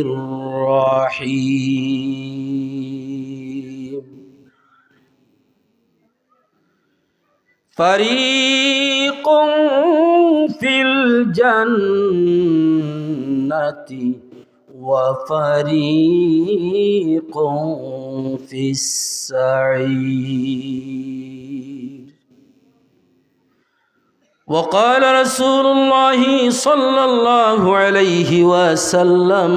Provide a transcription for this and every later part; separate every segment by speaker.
Speaker 1: الرحيم. فريق في الجنة وفريق في السعير. وقال رسول الله صلى الله عليه وسلم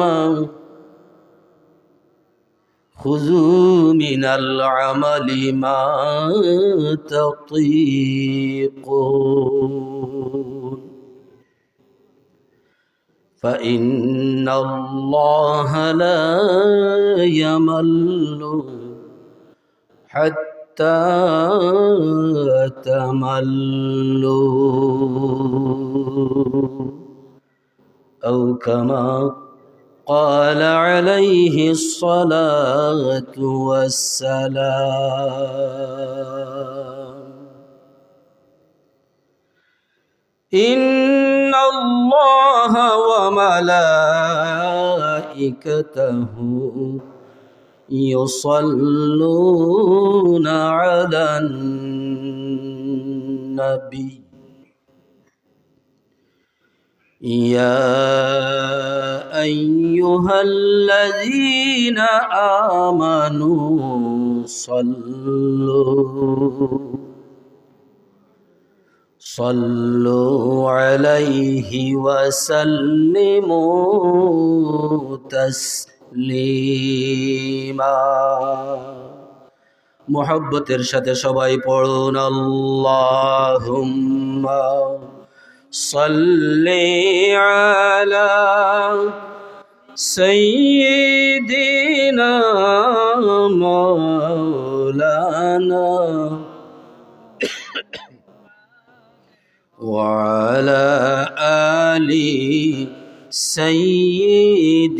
Speaker 1: خذوا من العمل ما تطيقون. فإن الله لا يمل حتى تملوا. أو كما قال عليه الصلاة والسلام. إن الله وملائكته يصلون على النبي. يا أيها الذين آمنوا صلوا صلوا عليه وسلموا تسليما. তসলিমা। মোহাব্বতের সাথে সবাই পড়ুন আল্লাহুম্মা সাল্লি আলা সাইয়্যিদিনা মাওলানা وعلى آله سيدنا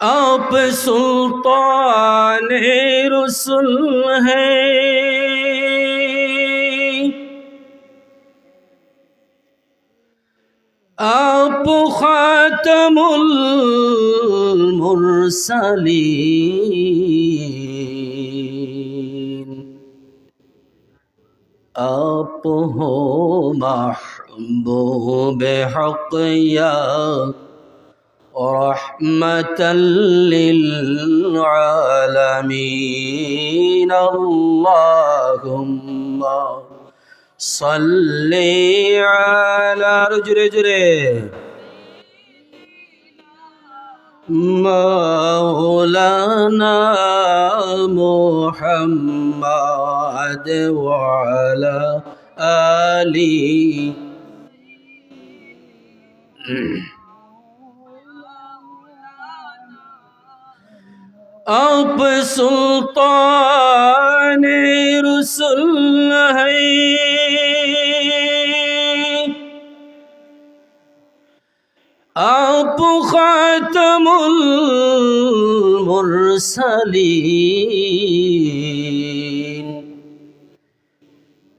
Speaker 1: آپ سلطان رسل ہیں آپ خاتم المرسلین آپ ہو محبوب حق یا رحمت للعالمین اللہم صلی علی رجرے جرے مولانا محمد وعلى آله. آپ سلطان رسول ہیں خاتم المرسلين.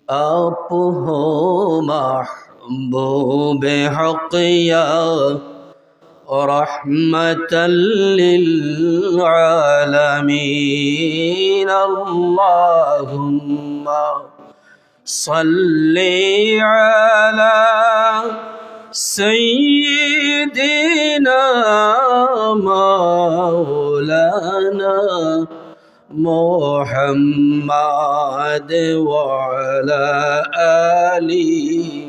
Speaker 1: آپ ہو محبوب حق یا رحمة للعالمين. اللهم صل على سيدنا مولانا محمد وعلى آله.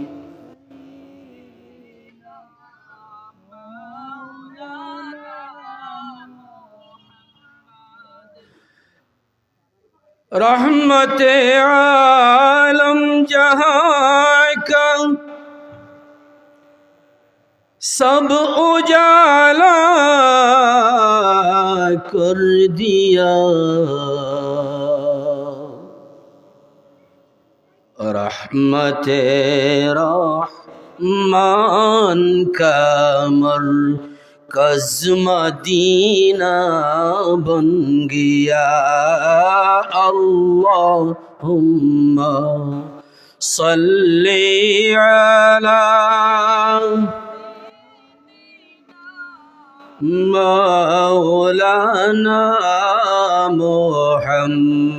Speaker 1: رحمت عالم جہاں سب اجالا کر دیا۔ رحمت رحمان کا مرکز مدینہ بن گیا۔ اللہم صلی علیہ مولانا محمد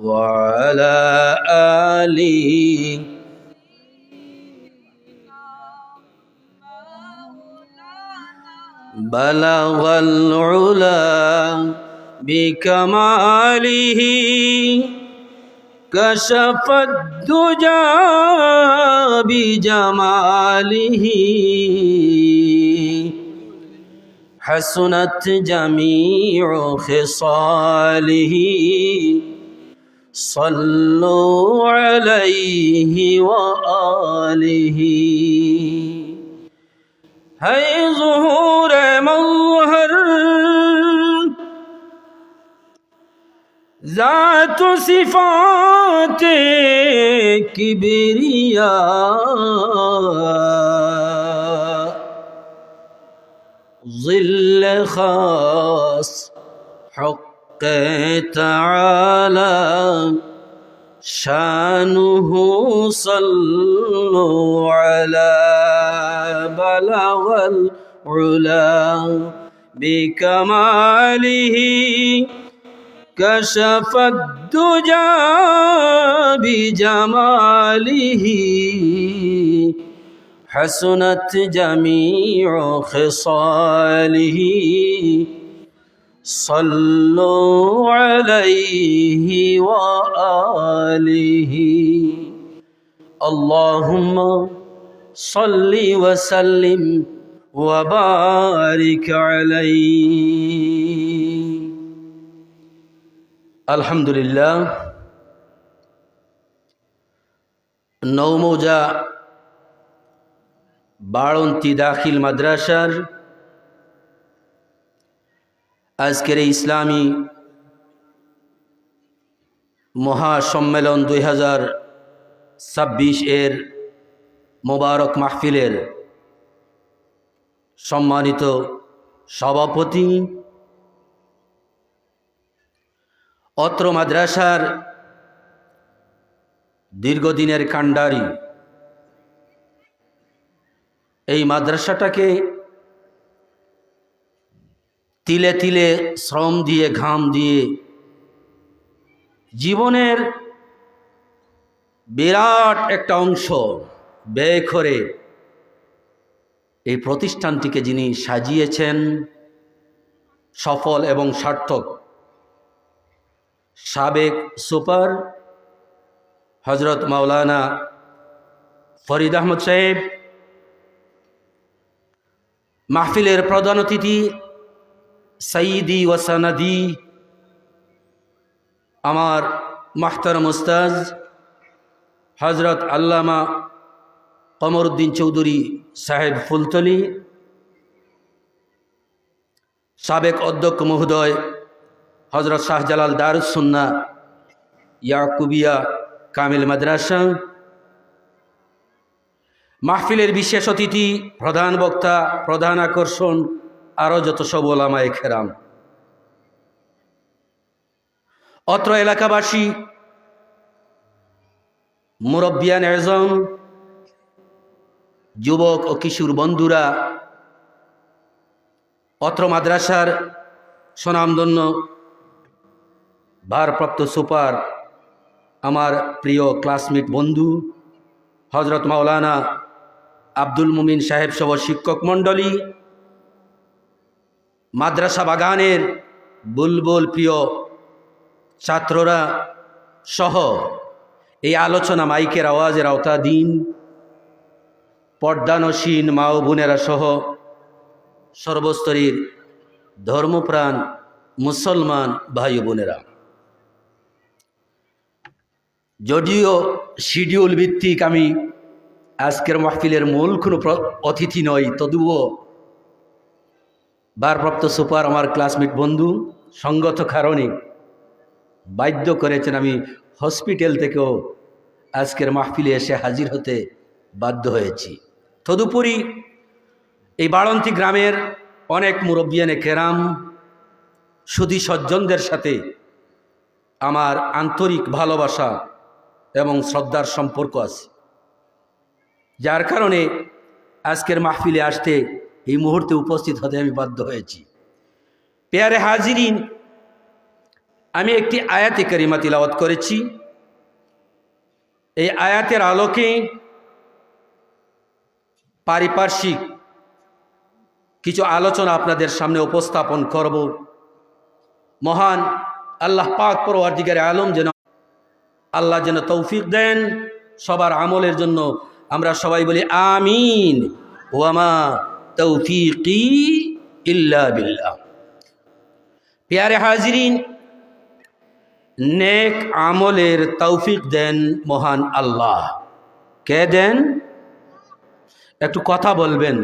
Speaker 1: وعلى آله. بلغ العلا بكماله كشف الدجى بجماله. حسنت جميع خصاله. صلوا عليه وآله. هي ظهور مظهر. ذات صفات كبرياء. ظل خاص حق تعالى شأنه صلوا على بلغ العلا بكماله كشف الدجى بجماله حسنت جميع خصاله. صلوا عليه وآله. اللهم صل وسلم وبارك عليه. الحمد لله. نوموجا বাড়ন্তি দাখিল মাদ্রাসার আজকের এই ইসলামী মহাসম্মেলন দুই হাজার ছাব্বিশ এর মোবারক মাহফিলের সম্মানিত সভাপতি, অত্র মাদ্রাসার দীর্ঘদিনের কাণ্ডারি এই মাদ্রাসাটাকে তিলে তিলে শ্রম দিয়ে, ঘাম দিয়ে জীবনের বিরাট একটা অংশ ব্যয় করে এই প্রতিষ্ঠানটিকে যিনি সাজিয়েছেন সফল এবং সার্থক সাবেক সুপার হজরত মাওলানা ফরিদ আহমদ সাহেব মাহফিলের প্রধান অতিথি সঈদি ওয়াসানাদি আমার মাহতার মুস্তাজ হজরত আল্লামা কমরুদ্দিন চৌধুরী সাহেব ফুলতলি, সাবেক অধ্যক্ষ মহোদয় হজরত শাহজালাল দারুসন্না ইয়াকুবিয়া কামিল মাদ্রাসা মাহফিলের বিশেষ অতিথি, প্রধান বক্তা, প্রধান আকর্ষণ, আরও যত সব ওলামায় খেরাম অত্র এলাকাবাসী মুরব্বিয়ান এজম যুবক ও কিশোর বন্ধুরা, অত্র মাদ্রাসার সুনামধন্য ভারপ্রাপ্ত সুপার, আমার প্রিয় ক্লাসমেট বন্ধু হজরত মাওলানা আব্দুল মুমিন সাহেব সহ শিক্ষক মণ্ডলী, মাদ্রাসা বাগানের বুলবুল প্রিয় ছাত্ররা সহ এই আলোচনা মাইকের আওয়াজের আওতাধীন পর্দানসীন মা ও বোনেরা সহ সর্বস্তরীর ধর্মপ্রাণ মুসলমান ভাই বোনেরা। যদিও শিডিউল ভিত্তিক আমি আজকের মাহফিলের মূল কোনো অতিথি নয়, তদুও ভারপ্রাপ্ত সুপার আমার ক্লাসমেট বন্ধু, সঙ্গত কারণে বাধ্য করেছেন আমি হসপিটাল থেকেও আজকের মাহফিলে এসে হাজির হতে বাধ্য হয়েছি। তদুপরি এই বাড়ন্তি গ্রামের অনেক মুরব্বিয়ানে কেরাম, সুধী সজ্জনদের সাথে আমার আন্তরিক ভালোবাসা এবং শ্রদ্ধার সম্পর্ক আছে। যার কারণে আজকের মাহফিলে আসতে এই মুহূর্তে উপস্থিত হতে আমি বাধ্য হয়েছি। পেয়ারে হাজিরিন, আমি একটি আয়াতে করিমা তিলাওয়াত করেছি। এই আয়াতের আলোকে পারিপার্শ্বিক কিছু আলোচনা আপনাদের সামনে উপস্থাপন করব। মহান আল্লাহ পাক পরওয়ারদিগারে আলম যেন আল্লাহ যেন তৌফিক দেন, সবার আমলের জন্য আমরা সবাই বলি আমিন। ওয়ামা তৌফিকি ইল্লা বিল্লাহ। পেয়ারে হাজিরিন, নেক আমলের তৌফিক দেন মহান আল্লাহ। কে দেন? একটু কথা বলবেন,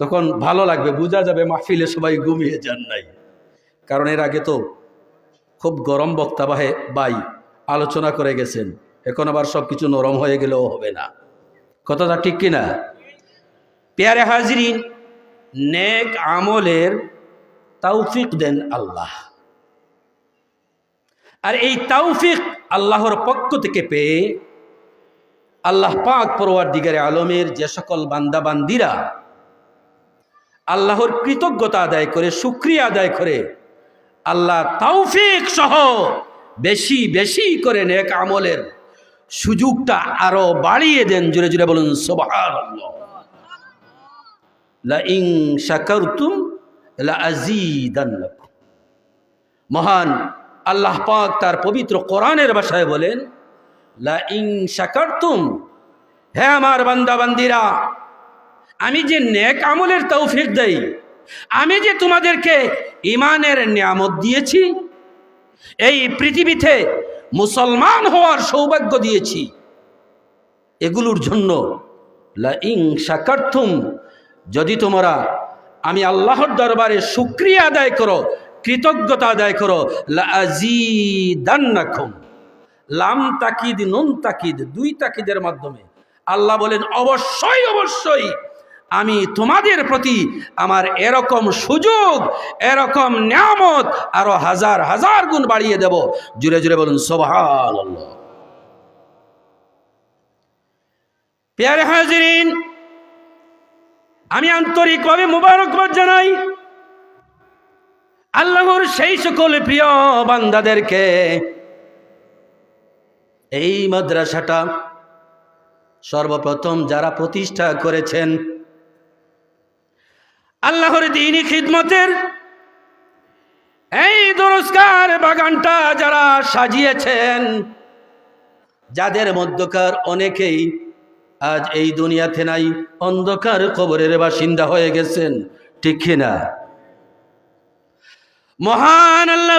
Speaker 1: তখন ভালো লাগবে, বোঝা যাবে মাহফিলে সবাই ঘুমিয়ে যান নাই। কারণ এর আগে তো খুব গরম বক্তা বাহে বাই আলোচনা করে গেছেন, এখন আবার সব কিছু নরম হয়ে গেলেও হবে না। কথাটা ঠিক কিনা? পেয়ারে হাজিরিন, নেক আমলের তৌফিক দেন আল্লাহ। আর এই তৌফিক আল্লাহর পক্ষ থেকে পেয়ে আল্লাহ পাক পরোয়ার দিগারে আলমের যে সকল বান্দাবান্দিরা আল্লাহর কৃতজ্ঞতা আদায় করে সুক্রিয়া আদায় করে, আল্লাহ তৌফিক সহ বেশি বেশি করে নেক আমলের সুযোগটা আরও বাড়িয়ে দেন জুড়ে জুড়ে বলুন আযীদান্নাকুম মহান আল্লাহ পাক তার পবিত্র কোরআনের ভাষায় বলেন লা ইন শাকারতুম হ্যাঁ আমার বান্দা বান্দিরা আমি যে নেক আমলের তৌফিক দেই, আমি যে তোমাদেরকে ইমানের নিয়ামত দিয়েছি, এই পৃথিবীতে মুসলমান হওয়ার সৌভাগ্য দিয়েছি। এগুলোর জন্য ইং শাকার্থুম যদি তোমরা আমি আল্লাহর দরবারে শুক্রিয়া আদায় করো, কৃতজ্ঞতা আদায় করো, লা আজিদান্নাকুম লাম তাকিদ, নুন তাকিদ, দুই তাকিদের মাধ্যমে। আল্লাহ বলেন, অবশ্যই অবশ্যই আমি তোমাদের প্রতি আমার এরকম সুযোগ, এরকম নিয়ামত আরও হাজার হাজার গুণ বাড়িয়ে দেব। জুড়ে জুড়ে বলুন সোভাল পেয়ারে হাজিরিন, আমি আন্তরিকভাবে মুবারকবাদ জানাই আল্লাহর সেই সকল প্রিয় বান্দাদেরকে। এই মাদ্রাসাটা সর্বপ্রথম যারা প্রতিষ্ঠা করেছেন আল্লাহর দিনই খিদমতের। এই দুরস্কার বাগানটা যারা সাজিয়েছেন, যাদের মধ্যকার অনেকেই আজ এই দুনিয়াতে নাই, অন্ধকার কবরের বাসিন্দা হয়ে গেছেন, ঠিক কিনা? মহান আল্লাহ